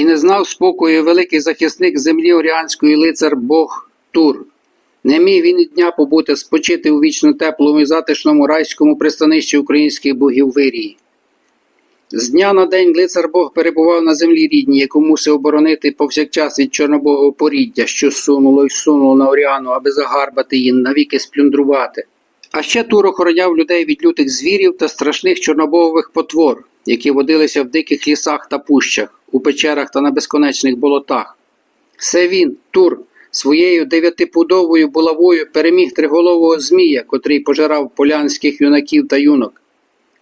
І не знав спокою великий захисник землі Оріанської лицар Бог Тур. Не міг він і дня побути спочити у вічно теплому і затишному райському пристанищі українських богів Вирії. З дня на день лицар Бог перебував на землі рідній, яку мусив оборонити повсякчас від чорнобогого поріддя, що сунуло й сунуло на Оріану, аби загарбати її, навіки сплюндрувати. А ще Тур охороняв людей від лютих звірів та страшних чорнобогових потвор, які водилися в диких лісах та пущах, у печерах та на безконечних болотах. Це він, Тур, своєю дев'ятипудовою булавою переміг триголового змія, котрий пожирав полянських юнаків та юнок.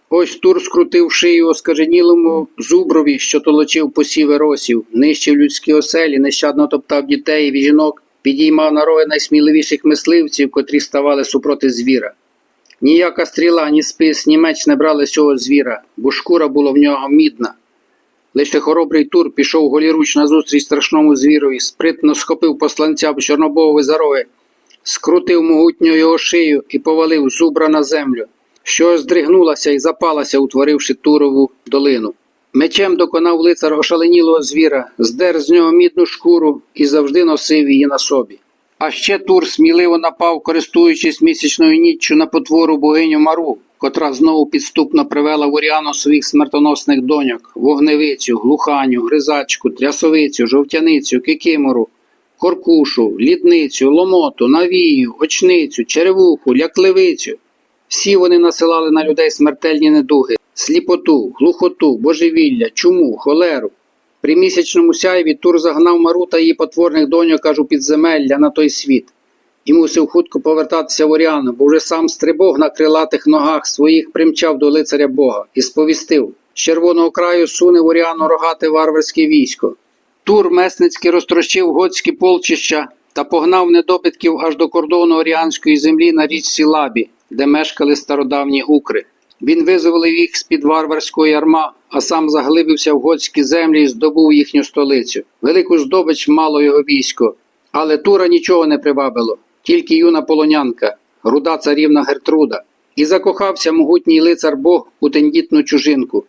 Ось Тур скрутив шию оскаженілому зуброві, що толочив посіви росів, нищив людські оселі, нещадно топтав дітей і жінок, підіймав на роги найсміливіших мисливців, котрі ставали супроти звіра. Ніяка стріла, ні спис, ні меч не брали цього звіра, бо шкура була в нього мідна. Лише хоробрий Тур пішов голіруч назустріч страшному звірові, спритно схопив посланця чорнобогові за роги, скрутив могутньо його шию і повалив зубра на землю, що здригнулася і запалася, утворивши Турову долину. Мечем доконав лицар ошаленілого звіра, здер з нього мідну шкуру і завжди носив її на собі. А ще Тур сміливо напав, користуючись місячною ніччю на потвору богиню Мару, котра знову підступно привела в Оріану своїх смертоносних доньок вогневицю, глуханю, гризачку, трясовицю, жовтяницю, кикимору, коркушу, лідницю, ломоту, навію, очницю, черевуху, лякливицю. Всі вони насилали на людей смертельні недуги, сліпоту, глухоту, божевілля, чуму, холеру. При місячному сяйві Тур загнав Мару та її потворних доньок аж у підземелля на той світ і мусив хутко повертатися в Оріану, бо вже сам стрибог на крилатих ногах своїх примчав до лицаря Бога і сповістив з червоного краю суне в Оріану рогате варварське військо. Тур месницьки розтрощив готські полчища та погнав недобитків аж до кордону Оріанської землі на річці Лабі, де мешкали стародавні укри. Він визволив їх з-під варварського ярма, а сам заглибився в готські землі і здобув їхню столицю. Велику здобич мало його військо, але Тура нічого не привабило, тільки юна полонянка, руда царівна Гертруда, і закохався могутній лицар Бог у тендітну чужинку.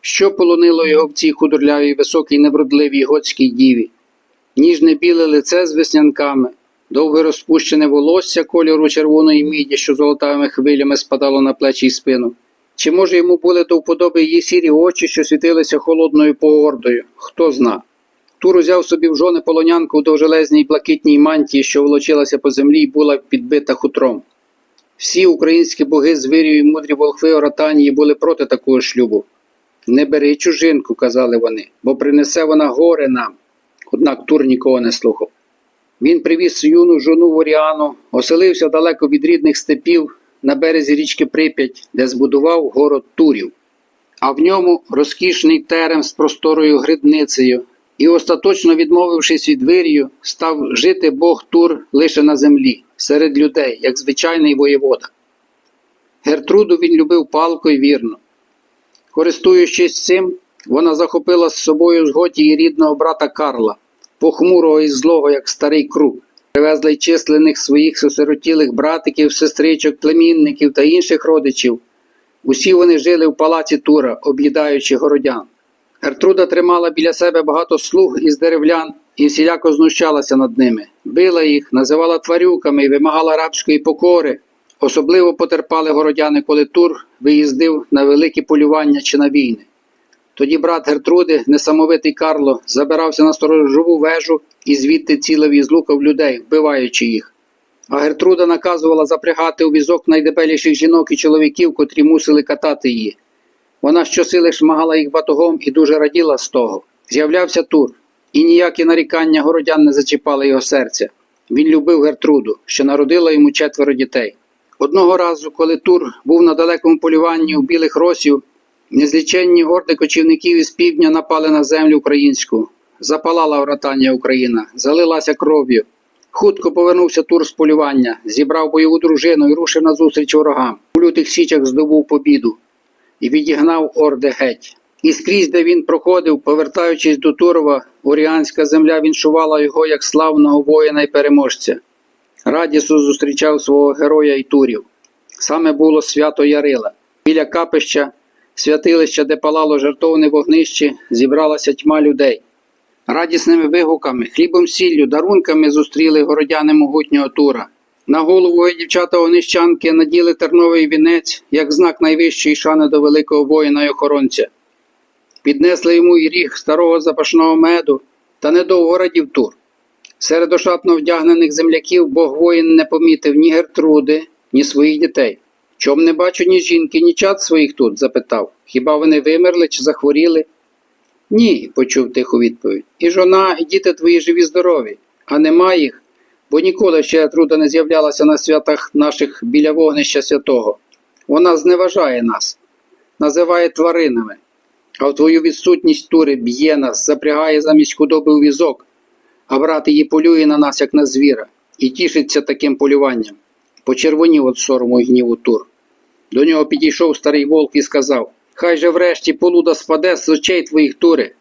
Що полонило його в цій худорлявій високій невродливій готській діві? Ніжне біле лице з веснянками, довге розпущене волосся кольору червоної міді, що золотавими хвилями спадало на плечі й спину. Чи може йому були до вподоби її сірі очі, що світилися холодною погордою? Хто зна. Тур узяв собі в жони полонянку у довжелезній блакитній мантії, що волочилася по землі і була підбита хутром. Всі українські боги з вирію і мудрі волхви Оратанії були проти такого шлюбу. Не бери чужинку, казали вони, бо принесе вона горе нам. Однак Тур нікого не слухав. Він привіз юну жону в Оріану, оселився далеко від рідних степів на березі річки Прип'ять, де збудував город Турів, а в ньому розкішний терем з просторою гридницею, і, остаточно відмовившись від вирію, став жити Бог Тур лише на землі, серед людей, як звичайний воєвода. Гертруду він любив палко й вірно. Користуючись цим, вона захопила з собою з Готії рідного брата Карла, похмурого і злого, як старий круг. Привезла й численних своїх осиротілих братиків, сестричок, племінників та інших родичів. Усі вони жили в палаці Тура, об'їдаючи городян. Гертруда тримала біля себе багато слуг із деревлян і всіляко знущалася над ними, била їх, називала тварюками і вимагала рабської покори. Особливо потерпали городяни, коли Тур виїздив на великі полювання чи на війни. Тоді брат Гертруди, несамовитий Карло, забирався на сторожову вежу і звідти цілив із лукав людей, вбиваючи їх. А Гертруда наказувала запрягати у візок найдебеліших жінок і чоловіків, котрі мусили катати її. Вона щосили шмагала їх батогом і дуже раділа з того. З'являвся Тур, і ніякі нарікання городян не зачіпали його серця. Він любив Гертруду, що народила йому четверо дітей. Одного разу, коли Тур був на далекому полюванні у білих росів, незліченні орди кочівників із півдня напали на землю українську. Запалала вратання Україна, залилася кров'ю. Хутко повернувся Тур з полювання, зібрав бойову дружину і рушив назустріч ворогам. У лютих січах здобув побіду і відігнав орди геть. І скрізь, де він проходив, повертаючись до Турова, Оріанська земля віншувала його як славного воїна й переможця. Радісно зустрічав свого героя і турів. Саме було свято Ярила. Біля капища святилища, де палало жертовне вогнище, зібралася тьма людей. Радісними вигуками, хлібом сіллю, дарунками зустріли городяни могутнього тура. На голову дівчата огнищанки наділи терновий вінець, як знак найвищої шани до великого воїна й охоронця. Піднесли йому і ріг старого запашного меду, та недовго радів тур. Серед ошатно вдягнених земляків Бог воїн не помітив ні Гертруди, ні своїх дітей. Чом не бачу ні жінки, ні чад своїх тут? запитав. Хіба вони вимерли чи захворіли? Ні, почув тиху відповідь. І жона, і діти твої живі здорові, а нема їх, бо ніколи ще Гертруда не з'являлася на святах наших біля вогнища святого. Вона зневажає нас, називає тваринами, а в твою відсутність тури б'є нас, запрягає замість худоби у візок, а брат її полює на нас, як на звіра, і тішиться таким полюванням. Почервонів від сорому й гніву тур. До нього підійшов старий волк і сказав: Хай же врешті полуда спаде з очей твоїх тури,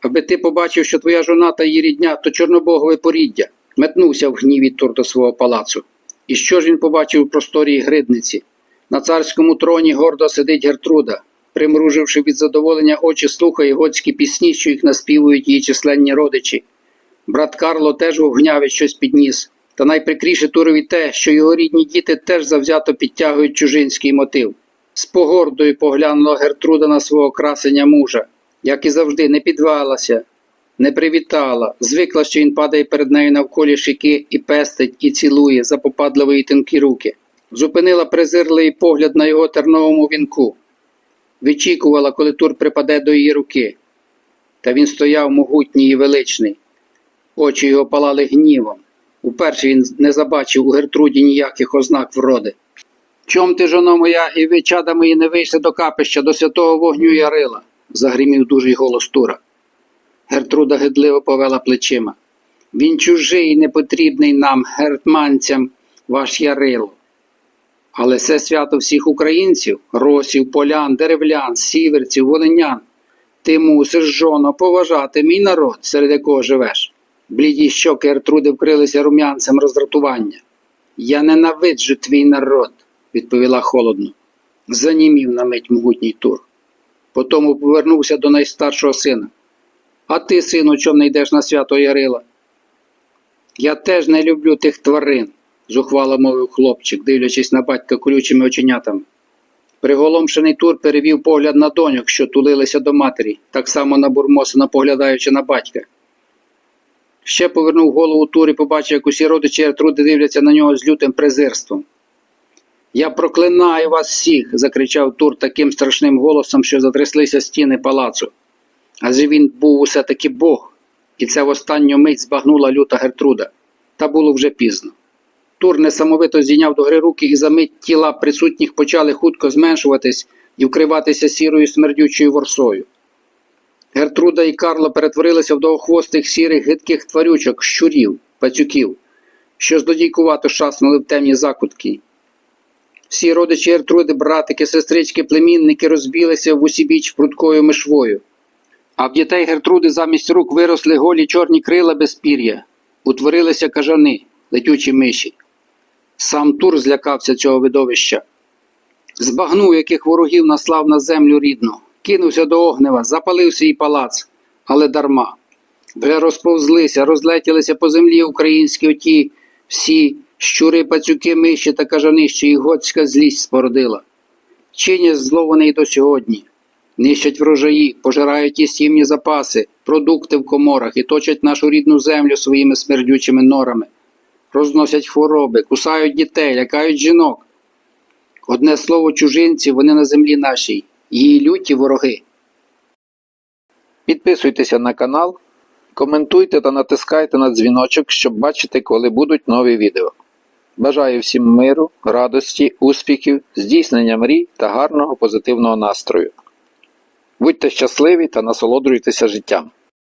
аби ти побачив, що твоя жона та її рідня то чорнобогове поріддя, метнувся в гніві тур до свого палацу. І що ж він побачив у просторій гридниці? На царському троні гордо сидить Гертруда, примруживши від задоволення очі, слухає готські пісні, що їх наспівують її численні родичі. Брат Карло теж в гняві щось підніс. Та найприкріше Турові те, що його рідні діти теж завзято підтягують чужинський мотив. З погордою поглянула Гертруда на свого красення мужа, як і завжди, не підвалася, не привітала, звикла, що він падає перед нею навколі шики і пестить, і цілує за попадливої тонкі руки. Зупинила презирливий погляд на його терновому вінку. Вичікувала, коли Тур припаде до її руки. Та він стояв могутній і величний. Очі його палали гнівом. Уперше він не забачив у Гертруді ніяких ознак вроди. Чом ти, жоно моя, і ви, чада мої, не вийшли до капища, до святого вогню Ярила? загримів дужий голос Тура. Гертруда гидливо повела плечима. Він чужий, непотрібний нам, гертманцям, ваш Ярило. Але це свято всіх українців, росів, полян, деревлян, сіверців, волинян. Ти мусиш, жоно, поважати мій народ, серед якого живеш. Бліді щоки Гертруди вкрилися рум'янцем роздратування. Я ненавиджу твій народ, відповіла холодно. Занімів на мить могутній тур. Потому повернувся до найстаршого сина. А ти, сину, чом не йдеш на свято Ярила? Я теж не люблю тих тварин, зухвало мовив хлопчик, дивлячись на батька колючими оченятами. Приголомшений тур перевів погляд на доньок, що тулилися до матері, так само набурмосено поглядаючи на батька. Ще повернув голову тур і побачив, як усі родичі Гертруди дивляться на нього з лютим презирством. Я проклинаю вас всіх, закричав Тур таким страшним голосом, що затряслися стіни палацу. Адже він був усе таки Бог, і це в останню мить збагнула люта Гертруда. Та було вже пізно. Тур несамовито зійняв до гри руки, і за мить тіла присутніх почали хутко зменшуватись і вкриватися сірою смердючою ворсою. Гертруда і Карло перетворилися в довгохвостих сірих гидких тварючок, щурів, пацюків, що злодійкувато шаснули в темні закутки. Всі родичі Гертруди, братики, сестрички, племінники розбілися в усібіч прудкою мишвою. А в дітей Гертруди замість рук виросли голі чорні крила без пір'я, утворилися кажани, летючі миші. Сам Тур злякався цього видовища. Збагнув, яких ворогів наслав на землю рідну, кинувся до огнева, запалив свій палац, але дарма. Вже розповзлися, розлетілися по землі українські оті всі щури, пацюки, миші та кажани, що їх готська злість спородила. Чинять зло вони й до сьогодні. Нищать врожаї, пожирають ті сім'ї запаси, продукти в коморах і точать нашу рідну землю своїми смердючими норами, розносять хвороби, кусають дітей, лякають жінок. Одне слово, чужинці, вони на землі нашій, її люті вороги. Підписуйтеся на канал, коментуйте та натискайте на дзвіночок, щоб бачити, коли будуть нові відео. Бажаю всім миру, радості, успіхів, здійснення мрій та гарного позитивного настрою. Будьте щасливі та насолоджуйтеся життям.